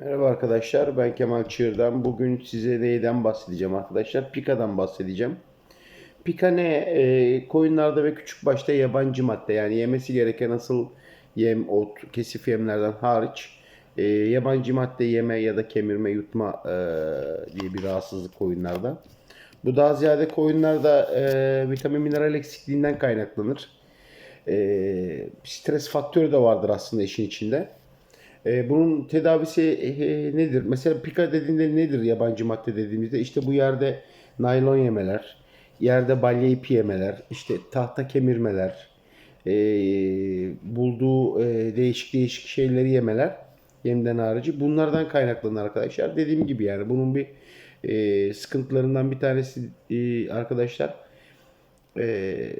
Merhaba arkadaşlar, ben Kemal Çığır'dan. Bugün size neyden bahsedeceğim arkadaşlar? Pika'dan bahsedeceğim. Pika ne? Ee, koyunlarda ve küçük başta yabancı madde yani yemesi gereken asıl yem, ot, kesif yemlerden hariç e, yabancı madde yeme ya da kemirme, yutma e, diye bir rahatsızlık koyunlarda. Bu daha ziyade koyunlarda e, vitamin mineral eksikliğinden kaynaklanır. E, stres faktörü de vardır aslında işin içinde. E, bunun tedavisi e, nedir? Mesela pika dediğinde nedir yabancı madde dediğimizde? İşte bu yerde naylon yemeler, yerde balya ipi yemeler, işte tahta kemirmeler, e, bulduğu e, değişik değişik şeyleri yemeler, yemden harici. Bunlardan kaynaklanır arkadaşlar. Dediğim gibi yani bunun bir e, sıkıntılarından bir tanesi e, arkadaşlar e,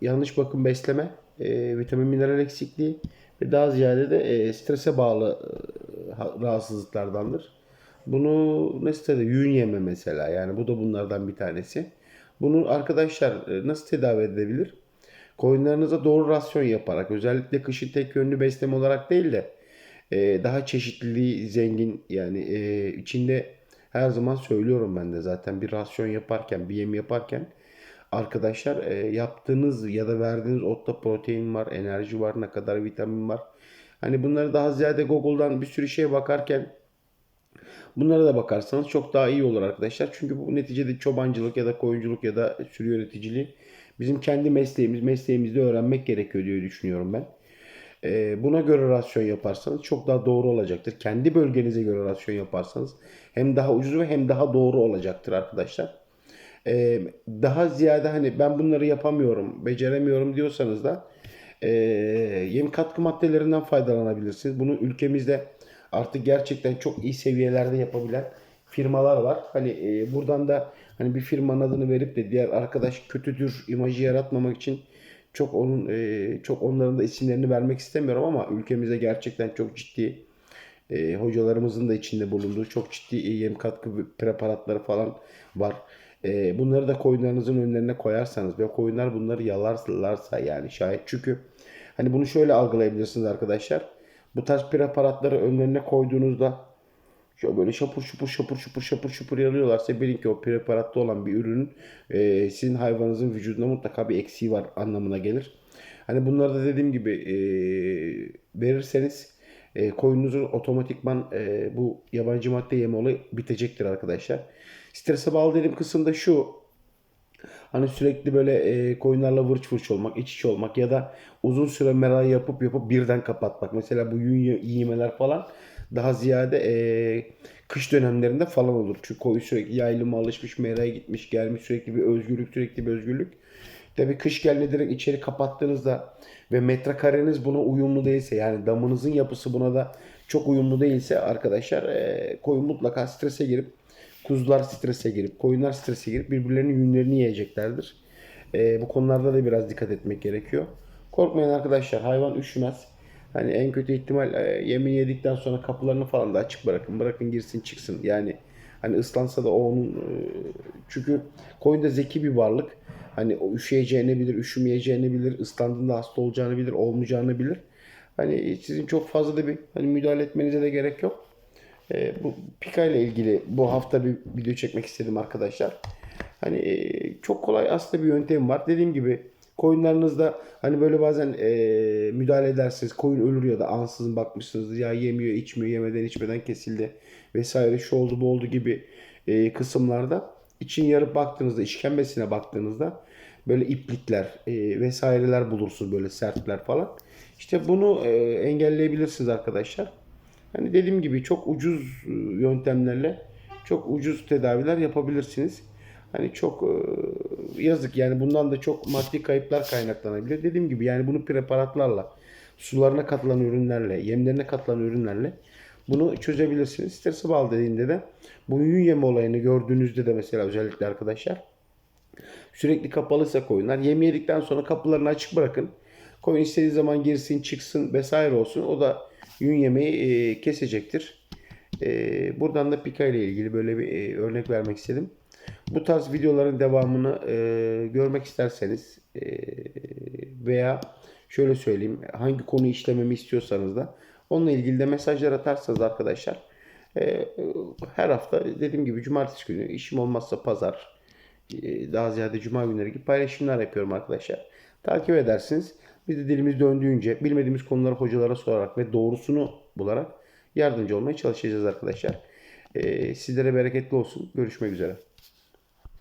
yanlış bakım besleme, e, vitamin mineral eksikliği ve daha ziyade de e, strese bağlı e, ha- rahatsızlıklardandır. Bunu nasıl tedavi? Yün yeme mesela yani bu da bunlardan bir tanesi. Bunu arkadaşlar e, nasıl tedavi edebilir? Koyunlarınıza doğru rasyon yaparak özellikle kışın tek yönlü besleme olarak değil de e, daha çeşitliliği zengin yani e, içinde her zaman söylüyorum ben de zaten bir rasyon yaparken bir yem yaparken arkadaşlar e, yaptığınız ya da verdiğiniz otta protein var, enerji var, ne kadar vitamin var. Hani bunları daha ziyade Google'dan bir sürü şeye bakarken bunlara da bakarsanız çok daha iyi olur arkadaşlar. Çünkü bu neticede çobancılık ya da koyunculuk ya da sürü yöneticiliği bizim kendi mesleğimiz, mesleğimizde öğrenmek gerekiyor diye düşünüyorum ben. E, buna göre rasyon yaparsanız çok daha doğru olacaktır. Kendi bölgenize göre rasyon yaparsanız hem daha ucuz ve hem daha doğru olacaktır arkadaşlar. Ee, daha ziyade hani ben bunları yapamıyorum, beceremiyorum diyorsanız da e, yem katkı maddelerinden faydalanabilirsiniz. Bunu ülkemizde artık gerçekten çok iyi seviyelerde yapabilen firmalar var. Hani e, buradan da hani bir firmanın adını verip de diğer arkadaş kötüdür imajı yaratmamak için çok onun e, çok onların da isimlerini vermek istemiyorum ama ülkemizde gerçekten çok ciddi e, hocalarımızın da içinde bulunduğu çok ciddi yem katkı preparatları falan var. E, bunları da koyunlarınızın önlerine koyarsanız ve koyunlar bunları yalarlarsa yani şayet çünkü hani bunu şöyle algılayabilirsiniz arkadaşlar. Bu tarz preparatları önlerine koyduğunuzda şöyle böyle şapur şupur şapur şupur şapur şupur yalıyorlarsa bilin ki o preparatta olan bir ürünün e, sizin hayvanınızın vücudunda mutlaka bir eksiği var anlamına gelir. Hani bunları da dediğim gibi e, verirseniz e, koyununuzun otomatikman e, bu yabancı madde yeme olayı bitecektir arkadaşlar. Strese bağlı dediğim kısım da şu. Hani sürekli böyle e, koyunlarla vırç vırç olmak, iç içe olmak ya da uzun süre merayı yapıp yapıp birden kapatmak. Mesela bu yün ye- yemeler falan daha ziyade e, kış dönemlerinde falan olur. Çünkü koyun sürekli yayılıma alışmış, meraya gitmiş, gelmiş sürekli bir özgürlük, sürekli bir özgürlük. Tabii kış geldiğinde direkt içeri kapattığınızda ve metrekareniz buna uyumlu değilse yani damınızın yapısı buna da çok uyumlu değilse arkadaşlar e, koyun mutlaka strese girip kuzular strese girip koyunlar strese girip birbirlerinin yünlerini yiyeceklerdir. E, bu konularda da biraz dikkat etmek gerekiyor. Korkmayın arkadaşlar hayvan üşümez. Hani en kötü ihtimal e, yemin yedikten sonra kapılarını falan da açık bırakın. Bırakın girsin çıksın. Yani hani ıslansa da o onun e, çünkü koyun da zeki bir varlık. Hani o üşüyeceğini bilir, üşümeyeceğini bilir, ıslandığında hasta olacağını bilir, olmayacağını bilir. Hani sizin çok fazla da bir hani müdahale etmenize de gerek yok. E, bu Pika ile ilgili bu hafta bir video çekmek istedim arkadaşlar. Hani e, çok kolay aslında bir yöntem var. Dediğim gibi koyunlarınızda hani böyle bazen e, müdahale edersiniz. Koyun ölür ya da ansızın bakmışsınız ya yemiyor, içmiyor, yemeden içmeden kesildi vesaire şu oldu bu oldu gibi e, kısımlarda için yarıp baktığınızda işkembesine baktığınızda böyle iplikler e, vesaireler bulursunuz böyle sertler falan. İşte bunu e, engelleyebilirsiniz arkadaşlar. Hani dediğim gibi çok ucuz e, yöntemlerle çok ucuz tedaviler yapabilirsiniz. Hani çok e, yazık yani bundan da çok maddi kayıplar kaynaklanabilir. Dediğim gibi yani bunu preparatlarla, sularına katılan ürünlerle, yemlerine katılan ürünlerle bunu çözebilirsiniz. Strese bağlı dediğinde de bu yün yeme olayını gördüğünüzde de mesela özellikle arkadaşlar sürekli kapalıysa koyunlar yem yedikten sonra kapılarını açık bırakın. Koyun istediği zaman girsin çıksın vesaire olsun. O da yün yemeği e, kesecektir. E, buradan da Pika ile ilgili böyle bir e, örnek vermek istedim. Bu tarz videoların devamını e, görmek isterseniz e, veya şöyle söyleyeyim hangi konu işlememi istiyorsanız da onunla ilgili de mesajlar atarsanız arkadaşlar E, her hafta dediğim gibi cumartesi günü işim olmazsa pazar e, daha ziyade cuma günleri gibi paylaşımlar yapıyorum arkadaşlar. Takip edersiniz. Biz de dilimiz döndüğünce bilmediğimiz konuları hocalara sorarak ve doğrusunu bularak yardımcı olmaya çalışacağız arkadaşlar. E, sizlere bereketli olsun. Görüşmek üzere.